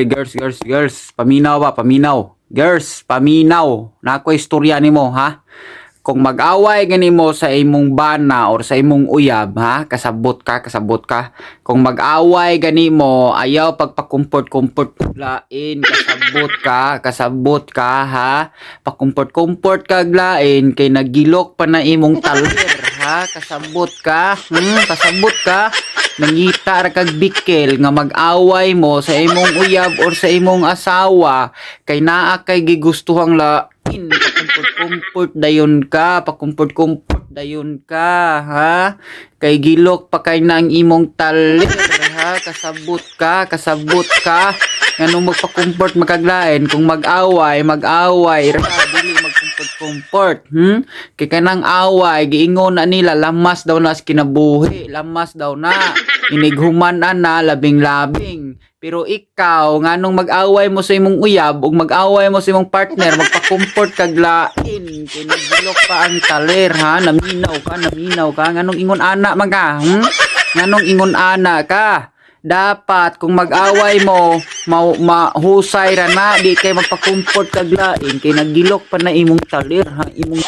Girls, girls, girls, paminaw ba, paminaw. Girls, paminaw. Nako istorya nimo ha. Kung mag-away gani mo sa imong bana or sa imong uyab ha, kasabot ka, kasabot ka. Kung mag-away gani mo, ayaw pagpakumport-kumport lain, kasabot ka, kasabot ka ha. Pakumport-kumport ka lain kay nagilok pa na imong talir ha, kasabot ka, hmm, kasabot ka. Nangita ra kag bikel nga mag-away mo sa imong uyab or sa imong asawa kay naa kay gigustuhang lain pakumport-kumport dayon ka pakumport-kumport dayon ka ha? Kay gilok pa kay na ang imong talir ha? Kasabot ka kasabot ka. Nganong magpakumport magkaglain kung mag-away mag-away ra dili magkumport-kumport hmm? Kay kanang away giingon na nila lamas daw na kinabuhi lamas daw na. Inighuman na na labing-labing. Pero ikaw nganong mag-away mo sa imong uyab ug mag-away mo sa imong partner magpa-comfort kag lain. Kay nagbilok pa ang taler ha? Naminaw ka naminaw ka. Nganong ingon ana man ka hmm? nganong ingon ana ka dapat kung mag-away mo ma mahusay ra na di kay magpa-comfort kag lain kay nagilok pa na imong talir ha imong